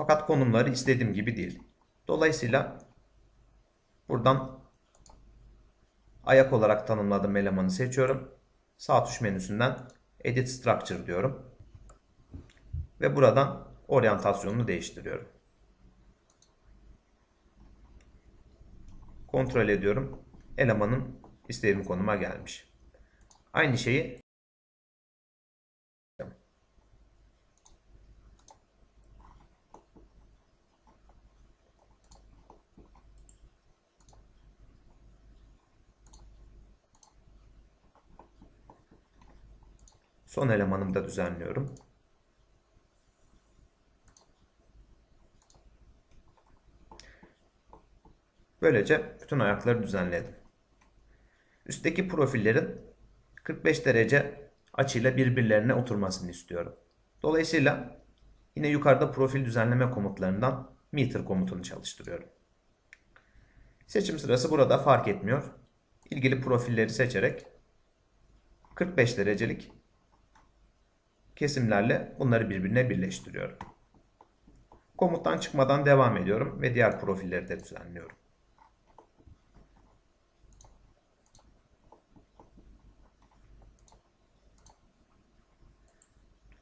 Fakat konumları istediğim gibi değil. Dolayısıyla buradan ayak olarak tanımladığım elemanı seçiyorum. Sağ tuş menüsünden Edit Structure diyorum. Ve buradan oryantasyonunu değiştiriyorum. Kontrol ediyorum. Elemanın istediğim konuma gelmiş. Aynı şeyi son elemanımı da düzenliyorum. Böylece bütün ayakları düzenledim. Üstteki profillerin 45 derece açıyla birbirlerine oturmasını istiyorum. Dolayısıyla yine yukarıda profil düzenleme komutlarından meter komutunu çalıştırıyorum. Seçim sırası burada fark etmiyor. İlgili profilleri seçerek 45 derecelik kesimlerle bunları birbirine birleştiriyorum. Komuttan çıkmadan devam ediyorum ve diğer profilleri de düzenliyorum.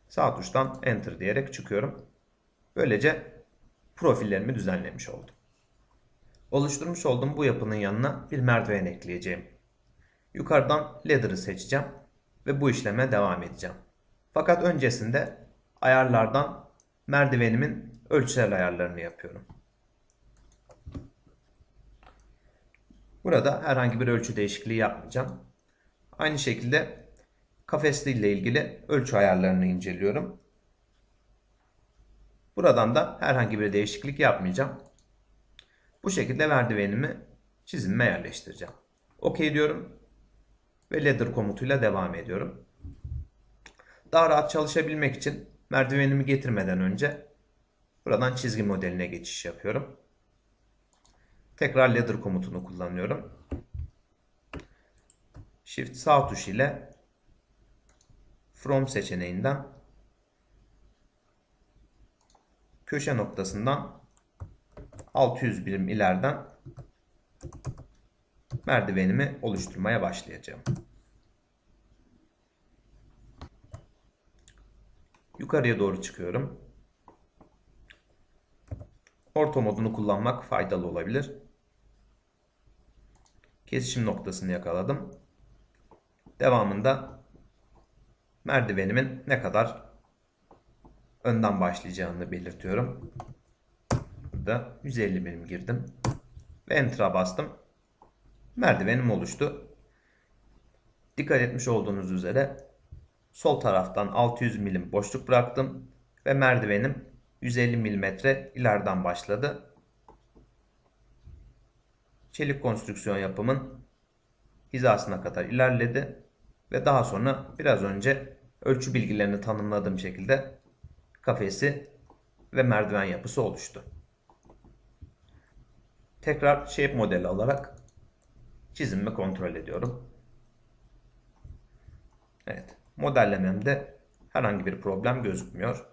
Sağ tuştan Enter diyerek çıkıyorum. Böylece profillerimi düzenlemiş oldum. Oluşturmuş olduğum bu yapının yanına bir merdiven ekleyeceğim. Yukarıdan Ladder'ı seçeceğim ve bu işleme devam edeceğim. Fakat öncesinde ayarlardan merdivenimin ölçüsel ayarlarını yapıyorum. Burada herhangi bir ölçü değişikliği yapmayacağım. Aynı şekilde kafesli ile ilgili ölçü ayarlarını inceliyorum. Buradan da herhangi bir değişiklik yapmayacağım. Bu şekilde merdivenimi çizimime yerleştireceğim. OK diyorum ve ladder komutuyla devam ediyorum. Daha rahat çalışabilmek için merdivenimi getirmeden önce buradan çizgi modeline geçiş yapıyorum. Tekrar ladder komutunu kullanıyorum. Shift sağ tuş ile From seçeneğinden köşe noktasından 600 birim ileriden merdivenimi oluşturmaya başlayacağım. Yukarıya doğru çıkıyorum. Orta modunu kullanmak faydalı olabilir. Kesişim noktasını yakaladım. Devamında merdivenimin ne kadar önden başlayacağını belirtiyorum. Burada 150 milim girdim. Ve Enter'a bastım. Merdivenim oluştu. Dikkat etmiş olduğunuz üzere sol taraftan 600 milim boşluk bıraktım. Ve merdivenim 150 milimetre ileriden başladı. Çelik konstrüksiyon yapımın hizasına kadar ilerledi. Ve daha sonra biraz önce ölçü bilgilerini tanımladığım şekilde kafesi ve merdiven yapısı oluştu. Tekrar shape modeli alarak çizimimi kontrol ediyorum. Evet, modellememde herhangi bir problem gözükmüyor.